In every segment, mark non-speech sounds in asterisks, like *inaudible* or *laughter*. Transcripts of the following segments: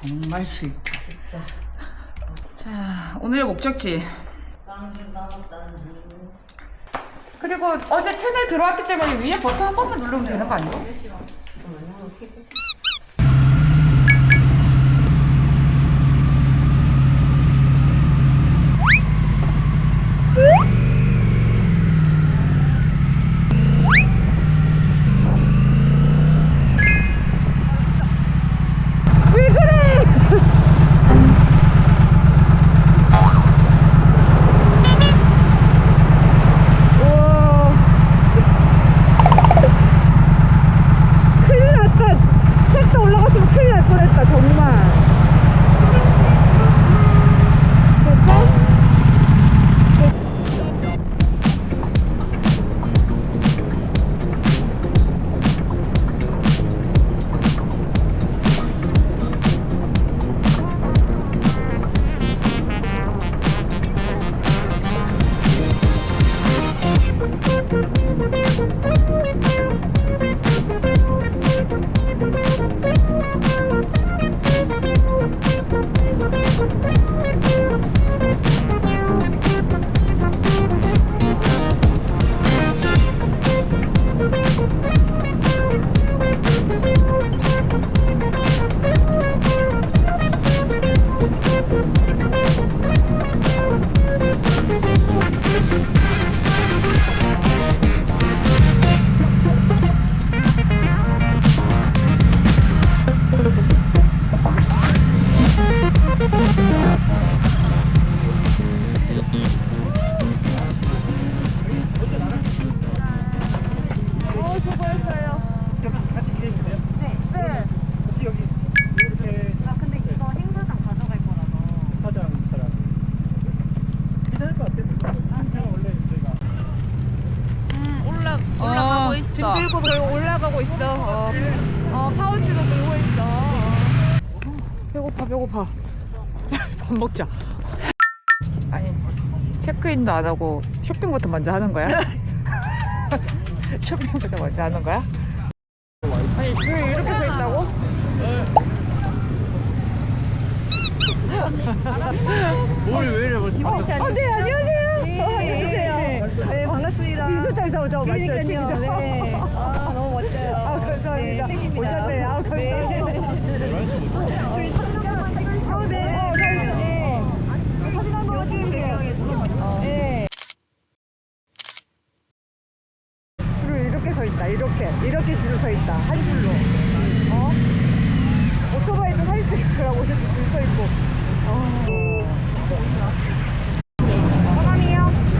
정말 싫다 진짜 자 오늘의 목적지 그리고 어제 채널 들어왔기 때문에 위에 버튼 한 번만 누르면 되는 거 아니에요? 왜 배고파 배고파. *laughs* 밥 먹자. 아니 체크인도 안 하고 쇼핑부터 먼저 하는 거야? *laughs* 쇼핑부터 먼저 하는 거야? 아니 왜 이렇게 서 있다고? 뭘왜 이래 벌써 어, 네 안녕하세요. 어, 안녕하세요. 네 반갑습니다. 비수장 저저 그러니까요. 네. 아 너무 멋져요. 아 감사합니다. 오셨네요. 아 감사합니다. 저희 사진 한번 찍으시죠. 어, 네. 어, 네. 사진 한번 찍으세요. 네. 줄을 이렇게 서 있다. 이렇게 이렇게 줄을 서 있다. 한 줄로. 어? 오토바이도 사진 찍으라고 오셔서 줄서 있고. 어. 성함이요?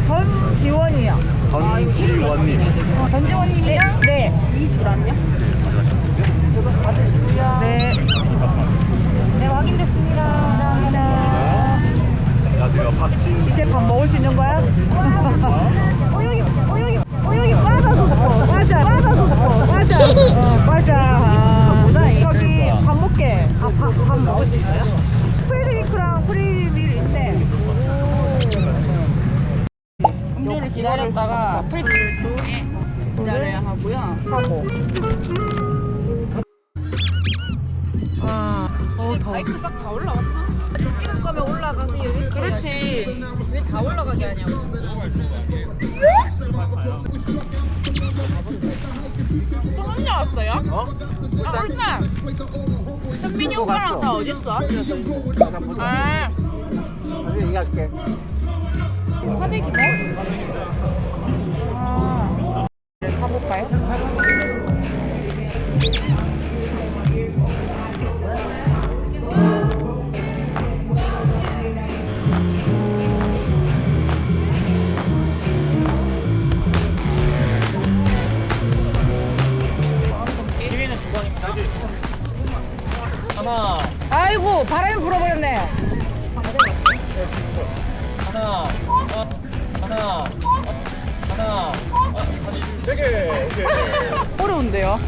전지원이요. 전지원님. 전지원님이요? 네. 이줄 아니요? 이거 받으시고요. 네. 네, 확인됐습니다. 감사합니다. 안녕하세요. 박진. 이제 밥 먹을 수 있는 거야? *laughs* 어, 여기, 어, 여기, 어, 여기 과자도 먹어. 과자, 과자도 먹어. 과자. 어, 과자. 아, 여기 밥 먹게. 아, 밥, 밥 먹을 수 있어요? 프리드링크랑 프리밀 있네. 음료를 기다렸다가 프리도 기다려야 하고요 사고. 아, 어, 더워. 마이크 싹 다 올라갔나? 찍을 거면 올라가세요 그렇지. 왜 다 올라가게 하냐고 또 혼자 왔어요? 어? 아 혼자 현민이 오빠랑 다 어딨어? 아 나중에 얘기할게. 불어버렸네. 하나, 어, 하나, 어, 하나, 어, 다시 세 개. 오케이. 어려운데요?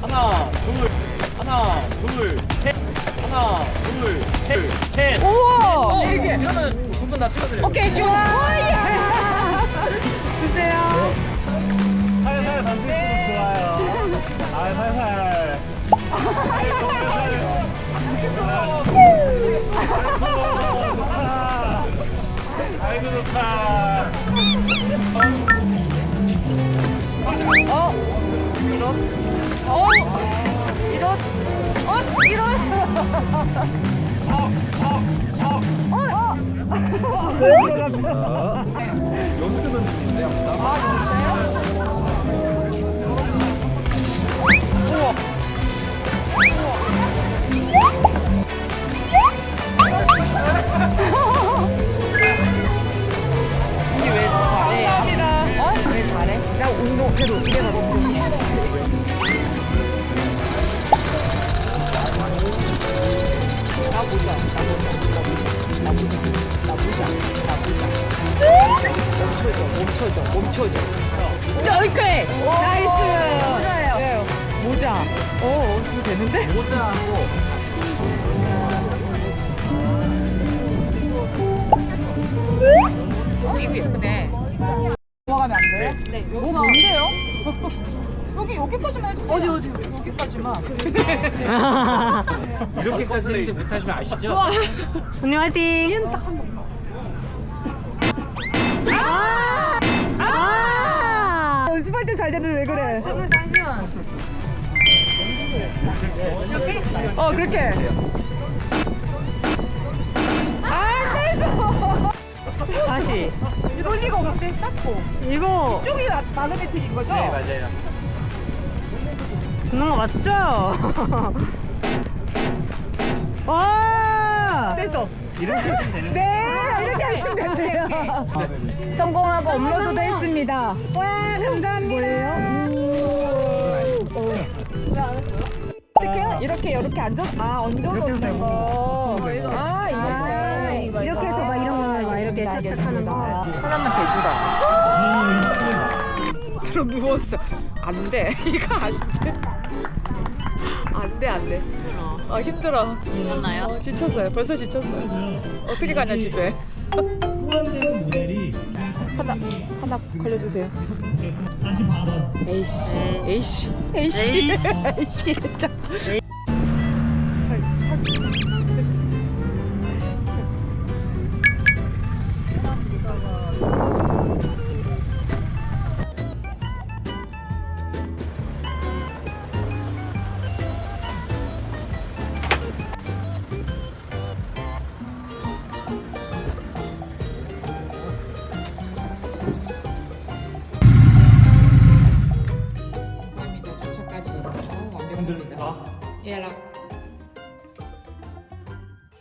하나, 둘, 하나, 둘, 셋. 하나, 둘, 셋, 셋. 우와! 네 개. 이러면 두분 다 찍어드려요. 오케이, 좋아! 어? 이런? 어? 이런? 어? 이런? 연습은 중인데 아 운동, 그래도 이래가 운동. 나 보자, 나 보자, 나 보자, 나 보자, 나 보자, 나 보자. 멈춰줘, 멈춰줘, 멈춰줘. 오케이! 나이스! 모자예요. 네, 모자. 어, 이거 되는데? 모자하고 어, 이거 예쁘네. 넘어가면 안 돼요? 네, 뭐 여기서 뭔데요? *laughs* 여기 여기까지만 해주세요. 어디 어디 여기까지만. *laughs* 이렇게까지 이제 못하시면 아시죠? 언니 화이팅! 아! 아! 연습할 때 잘 되는데 왜 그래? 잠시만. 어, 그렇게. 다시. 이럴 리가 없는데, 닦고. 이거. 쪽이 마그네틱 인 거죠? 네 맞아요. 듣는 거 맞죠? *laughs* 와! 됐어. 이렇게 하시면 되는 네, 이렇게 하시면 *laughs* 된대요. 성공하고 업로드도 했습니다. 와, 감사합니다. 뭐예요? 어떻게요? 이렇게 이렇게 앉아 아 얹어놓는 거. 아 이거 이렇게 해서 막 거막 이렇게 착착하는 거. 하나만 대주라. 들어 누웠어. 안 돼. *laughs* 이거 안 돼. 안 돼, 안 돼. 아, 힘들어. 지쳤나요? 어, 지쳤어요. 벌써 지쳤어요. 어떻게 가냐, 집에. 모델이 하나, 하나 걸려주세요. 에이씨, 에이씨, *laughs* 에이씨, 에이씨, 진짜. 감